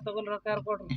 ತಗೊಂಡ್ ರೊಕ್ಕ ಯಾರ ಕೊಡ್ರಿ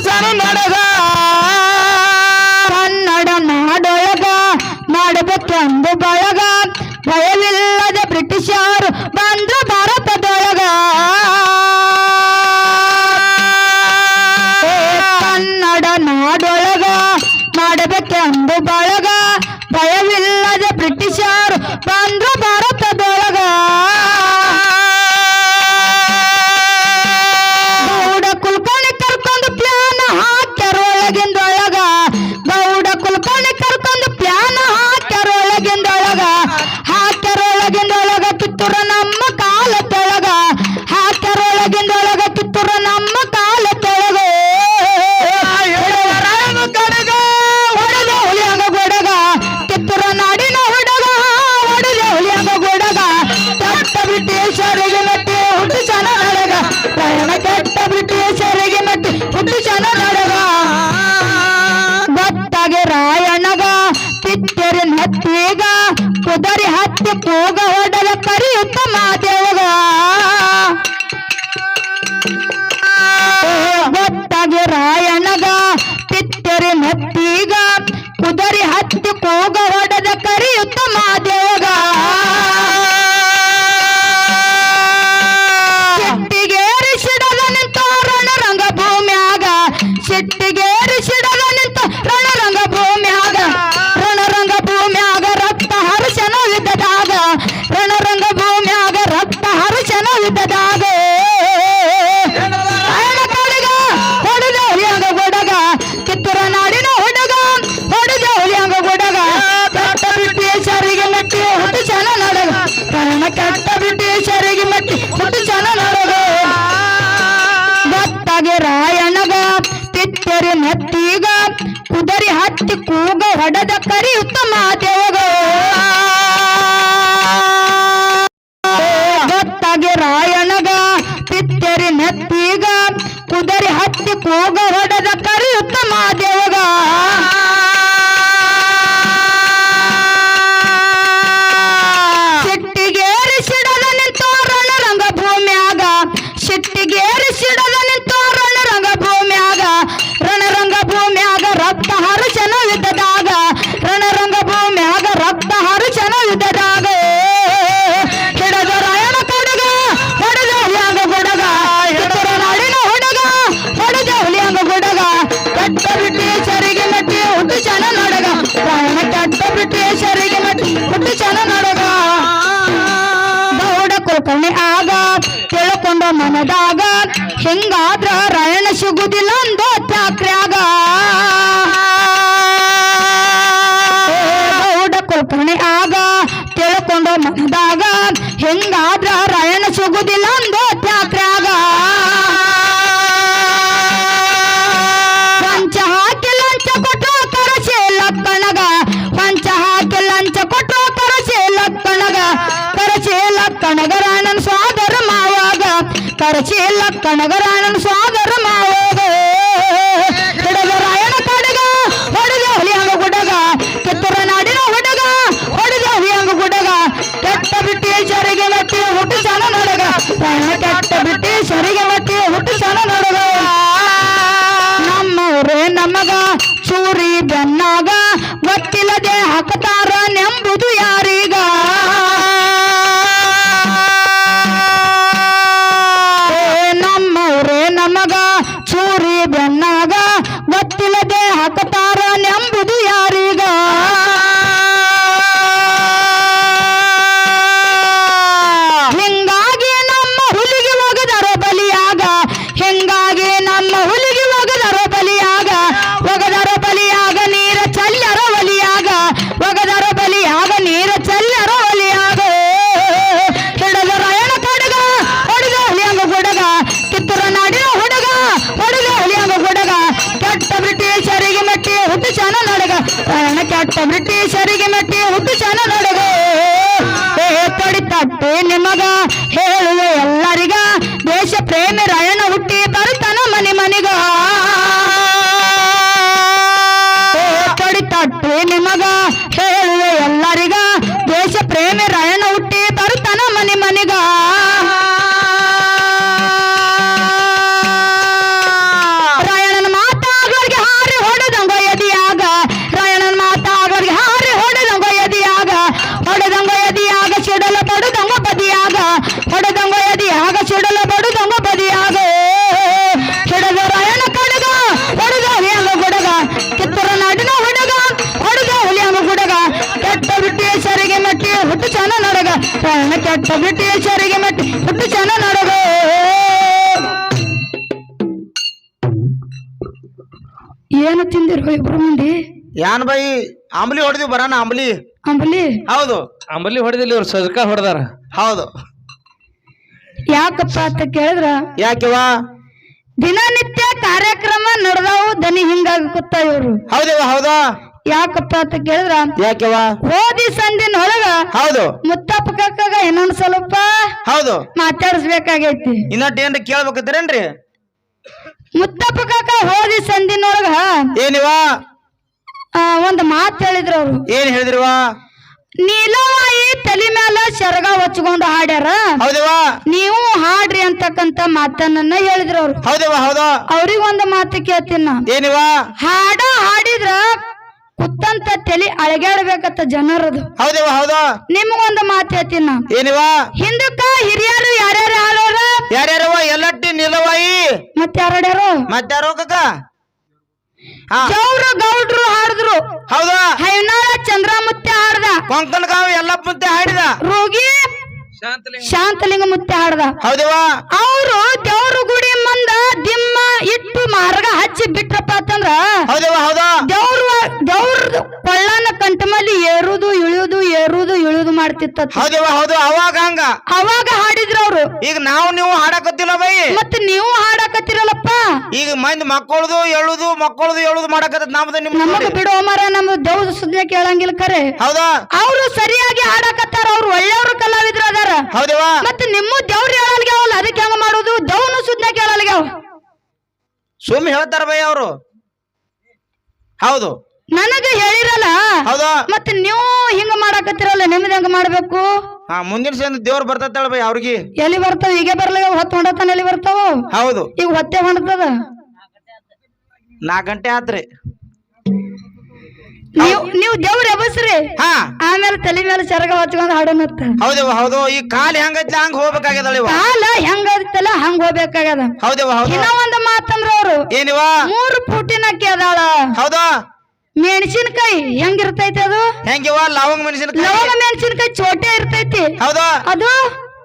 ಸಂಸಾರ ನಡಗ ಕನ್ನಡ ನಾಡೊಳಗ ಮಾಡಬೇಕೆಂದು ಬಳಗ. ಭಯವಿಲ್ಲದ ಬ್ರಿಟಿಷರು ಬಂದ್ರ ಭಾರತದೊಳಗ. ಕನ್ನಡ ನಾಡೊಳಗ ಮಾಡಬೇಕೆಂದು ಬಳಗ. ಭಯವಿಲ್ಲದ ಬ್ರಿಟಿಷರು ಭಾರತ போக ಹಿಂಗಾಗಿ ರಾಯಣಗ ಪಿತ್ತರಿ ನೆತ್ತೀಗ ಕುದರಿ ಹತ್ತಿ ಕೂಗ ಹೊಡೆದ ಕರೆಯುತ್ತ ಮಾದೇವಗ ಹಿಂಗಾದ್ರ ರಾಯಣ ಸಿಗುದಿಲ್ಲ ಅಂದು ತ್ಯಾಕ್ರ್ಯಾಗ ಪಂಚ ಹಾಕಿ ಲಂಚ ಕೊಟ್ಟು ಕರಸೆ ಲಕ್ಕಣಗ. ಪಂಚ ಹಾಕಿ ಲಂಚ ಕೊಟ್ಟು ಕರಸೆ ಲಕ್ಕಣಗ. ಕರೆಸಿ ಲಕ್ಕಣಗ ರಾಯಣನ ಸ್ವಾದರ ಮಾವಾಗ. ಕರಸೆ ಲಕ್ಕಣಗ ರಾಯಣನ ಸ್ವಾದರ ಮಟ್ಟಿ ಹುಟ್ಟು ಸಣ ನಡಗ ರಾಯಣ ಕೆಟ್ಟ ಬ್ರಿಟಿಷರಿಗೆ ಮಟ್ಟಿ ಹುಟ್ಟು ರಾಯಣ ಕೆಟ್ಟ ಬ್ರಿಟಿಷರಿಗೆ ಮೆಟ್ಟಿ ಹುಟ್ಟು ಚನ ನಡಗ ಏ ತಡಿತಟ್ಟೆ ನಿಮಗ. ಹೇಳುವ ಎಲ್ಲರಿಗ. ದೇಶ ಪ್ರೇಮಿ ರಾಯಣ ಏನು ತಿಂದಿರು ಇಬ್ರು ಮಂದಿ? ಯಾನ್ ಬೈ? ಅಂಬಲಿ ಹೊಡೆದಿವಿ ಬರಾನ ಅಂಬಲಿ? ಅಂಬಲಿ? ಹೌದು. ಅಂಬಲಿ ಹೊಡೆದಿಲ್ಲ ಇವ್ರು ಸಜ್ಕ ಹೊಡೆದಾರ. ಹೌದು. ಯಾಕಪ್ಪ ಅಂತ ಕೇಳಿದ್ರ? ಯಾಕೆವ ದಿನನಿತ್ಯ ಕಾರ್ಯಕ್ರಮ ನಡೆದವು ದನಿ ಹಿಂಗಾಗಿ ಕೂತ ಇವ್ರು. ಹೌದೇವ ಹೌದಾ? ಯಾಕಪ್ಪ ಅಂತ ಕೇಳಿದ್ರ? ಯಾಕೆವ ಓದಿ ಸಂದಿನೊಳಗ ಹೌದು. ಮುತ್ತಪ್ಪ ಕಕ್ಕಾಗ ಇನ್ನೊಂದ್ ಸ್ವಲ್ಪ ಹೌದು. ಮಾತಾಡಿಸ್ಬೇಕಾಗೈತಿ. ಇನ್ನೊಟ್ಟು ಏನ್ರಿ ಕೇಳ್ಬೇಕತ್ತೀರೇನ್ರಿ ಕಾಕ ಹೋದಿ ಸಂದಿನೊಳಗ ಏನಿವ? ಒಂದ್ ಮಾತ್ ಹೇಳಿದ್ರು ಅವ್ರು. ಏನ್ ಹೇಳಿದ್ರು ನೀಲವಾಯಿ ತಲೆ ಮ್ಯಾಲ ಶರಗ ಹಚ್ಕೊಂಡು ಹಾಡ್ಯಾರ. ಹೌದವಾ? ನೀವು ಹಾಡ್ರಿ ಅಂತಕ್ಕಂತ ಮಾತನ್ನ ಹೇಳಿದ್ರು ಅವ್ರು. ಹೌದವಾ ಹೌದಾ. ಅವ್ರಿಗೆ ಒಂದು ಮಾತು ಕೇಳ್ತೀನಿ ನಾ. ಏನಿವ? ಹಾಡ ಹಾಡಿದ್ರ ಕುತ್ತಂತ ತಲೆ ಅಳಗ್ಯಾಡ್ಬೇಕತ್ತ ಜನರದು. ಹೌದವಾ ಹೌದಾ. ನಿಮ್ಗೊಂದು ಮಾತು ಹೇಳ್ತೀನಿ ನಾ. ಏನಿವ? ಹಿಂದಕ್ಕ ಮತ್ತೆ ಯಾರ್ಯಾರು ಮತ್ತಾರೋ ಕಕ್ಕ ಹಾ. ಚೌರು ಗೌಡ್ರು ಹಾಡಿದ್ರು. ಹೌದಾ? ಹೈನಾಳ ಚಂದ್ರಮುತ್ತೆ ಹಾಡ್ದ. ಕೊಂಕಣ ಕಾವು ಎಲ್ಲ ಮುಂದೆ ಹಾಡಿದ. ರೋಗಿ ಶಾಂತಲಿಂಗ. ಮುತ್ತೆ ಹಾಡ್ದ. ಹೌದವಾ ಅವರು ದೇವ್ರ ಗುಡಿ ಮುಂದ ದಿಮ್ಮ ಇಟ್ಟು ಮಾರ್ಗ ಹಚ್ಚಿ ಬಿಟ್ರಪ್ಪ ಅಂತಂದ್ರ ಹೌದೇವ ಹೌದಾ? ದೇವ್ರ ದೇವ್ರ ಕೊಳ್ಳನ ಕಂಟಮಲ್ಲಿ ಏರುದು ಇಳಿಯುದು ಏರುದು ಇಳಿಯುದು ಮಾಡ್ತಿತ್ತ ಹೌದೇವ ಹೌದು ಅವಾಗ ಹಂಗ. ಅವಾಗ ಹಾಡಿದ್ರು ಅವ್ರು. ಈಗ ನಾವು ನೀವು ಹಾಡಕತ್ತಿಲ್ಲ ಬೈ? ಮತ್ತೆ ನೀವು ಹಾಡಕತ್ತಿರಲ್ಲಪ್ಪ. ಈಗ ಮಂದಿ ಮಕ್ಕಳದು ಎಳುದು ಮಕ್ಕಳದು ಎಳುದು ಮಾಡಕತ್ತ ನಮ್ದು ನಿಮ್ ನಮಗ ಬಿಡೋ ಮರ ನಮ್ದು ದೇವ್ರ ಸುದ್ದಿ ಕೇಳಂಗಿಲ್ಲ ಕರೆ ಹೌದಾ? ಅವ್ರು ಸರಿಯಾಗಿ ಹಾಡಕತ್ತಾರ ಅವ್ರು ಒಳ್ಳೆಯವ್ರು ಕಲಾವಿದ್ರು ಅದಾರ. ಹೌದವಾ? ಮತ್ತೆ ನಿಮ್ಮ ದೇವ್ರ ಸುಮ್ ಹೇಳ್ತಾರ ಬೈ ಅವರು. ಹೌದು. ನನಗೆ ಹೇಳಿರಲ್ಲ. ಹೌದು. ಮತ್ತೆ ನೀವು ಹಿಂಗ ಮಾಡಾಕತ್ತಿರಲ್ಲ ನಿಮ್ದ ಹೆಂಗ ಮಾಡ್ಬೇಕು? ಹಾ ಮುಂದಿನ ಸಂದ ದೇವ್ರ ಬರ್ತತ್ತಳ ಬೈ ಅವ್ರಿಗೆ. ಎಲ್ಲಿ ಬರ್ತಾವ? ಈಗ ಬರ್ಲಿ ಹೊತ್ತು ಹೊಂಡತಾನ ಎಲ್ಲಿ ಬರ್ತಾವ? ಹೌದು. ಈಗ ಹೊತ್ತೆ ಹೊಂಡತದ? ನಾಕ್ ಗಂಟೆ ಆತ್ರಿ. ನೀವು ನೀವು ದೇವ್ರ ಎಬಸ್ರಿ ಹಾ. ಆಮೇಲೆ ತಲೆ ಮೇಲೆ ಚರಗ ಹಚ್ಕೊಂಡ್ ಹಾಡೋನತ್ತ. ಹೌದೇವ ಹೌದು ಈ ಕಾಲ್ ಹೆಂಗೈತಿ ಹಂಗ ಹೋಗ್ಬೇಕಾಗ್ಯದಳ ಇವ? ಕಾಲ ಹೆಂಗೈತಲ್ಲ ಹಂಗ ಹೋಗ್ಬೇಕಾಗ್ಯದ. ಹೌದು ಹೌದು ಇನ್ನ ಒಂದ್ ಮಾತಂದ್ರ ಅವ್ರು. ಏನಿವ? ಮೂರು ಪುಟಿನ ಕೇದಾಳ ಹೌದು. ಮೆಣಸಿನಕಾಯಿ ಹೆಂಗಿರ್ತೈತಿ ಅದು? ಹೆಂಗಿವ? ಲವಂಗ ಮೆಣಸಿನಕಾಯಿ. ಲವಂಗ ಮೆಣಸಿನಕಾಯಿ ಚೋಟೆ ಇರ್ತೈತಿ. ಹೌದು. ಅದು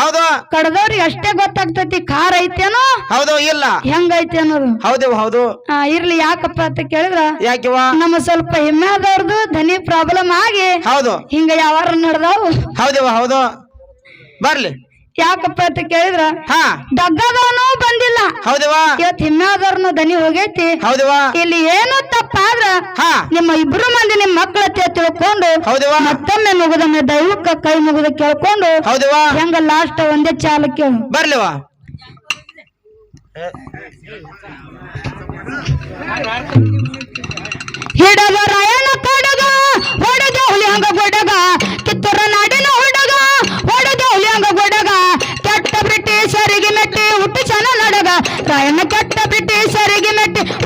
ಹೌದು. ಕಡದವ್ರಿಗೆ ಅಷ್ಟೇ ಗೊತ್ತಾಗ್ತೈತಿ ಖಾರ ಐತೇನೋ? ಹೌದು ಇಲ್ಲ. ಹೆಂಗೈತಿ ಅನ್ನೋದು. ಹೌದೇವ ಹೌದು. ಆ, ಇರ್ಲಿ ಯಾಕಪ್ಪ ಅಂತ ಕೇಳಿದ್ರ? ಯಾಕಿವ ನಮ್ಮ ಸ್ವಲ್ಪ ಹೆಮ್ಮೆ ಆದವ್ರದ್ದು ಧನಿ ಪ್ರಾಬ್ಲಮ್ ಆಗಿ ಹೌದು. ಹಿಂಗ ಯಾವಾರ ನಡ್ದಾವು. ಹೌದೇವ ಹೌದು. ಬರ್ಲಿ. ಯಾಕಪ್ಪ ಅಂತ ಕೇಳಿದ್ರ? ಹಾ. ಡಗ್ಗದವನು ಬಂದಿಲ್ಲ. ಹೌದವಾ ಇವತ್ ದನಿ ಹೋಗೈತಿ. ಹೌದವಾ ಇಲ್ಲಿ ಏನು ತಪ್ಪಾದ್ರ ಹಾ. ನಿಮ್ಮ ಇಬ್ರು ಮಂದಿ ನಿಮ್ ಮಕ್ಕಳ ತಿಳ್ಕೊಂಡು ಹೌದವಾ ಮತ್ತೊಮ್ಮೆ ಮುಗುದನ್ನ ದೈವಕ್ಕ ಕೈ ಮುಗಿದ ಕೇಳ್ಕೊಂಡು ಹೌದವಾ ಹೆಂಗ ಲಾಸ್ಟ್ ಒಂದೇ ಚಾಲಕ್ಕೆ ಬರ್ಲಿವಾ ಹಿಡದ ರಾಯಣ ಕಡಗ ಹೊಡೆದ ಹುಲಿಯಂಗ ಕೊಡಗ ಕಿತ್ತೂರ ನಾಡಿನ ಹುಡುಗ. ನಡಗ ಕಟ್ಟ ಬ್ರಿಟಿಷರಿಗೆ ಮೆಟ್ಟಿ ಹುಟ್ಟು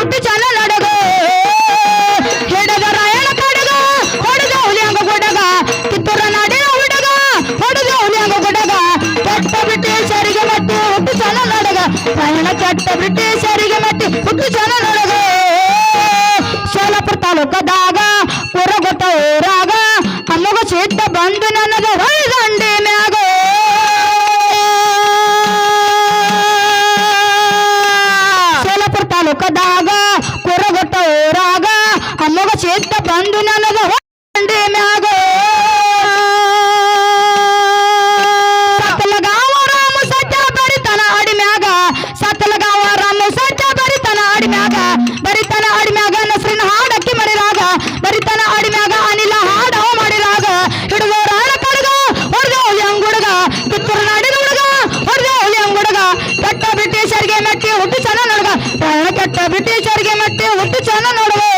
ಸೋಲಾಪುರ ತಾಲೂಕದಾಗ ಕೊರಗೊತ್ತ ಊರಾಗ ಅಮ್ಮಗ ಸಿದ್ಧ ಬಂದು ನನಗ ಹೊಯ್ದಂಡಿ ಮ್ಯಾಗ ಸತ್ತಲಗಾವ ಬ್ರಿಟಿಷರಿಗೆ ಮತ್ತೆ ಹುಟ್ಟು ಚನ ನೋಡುವ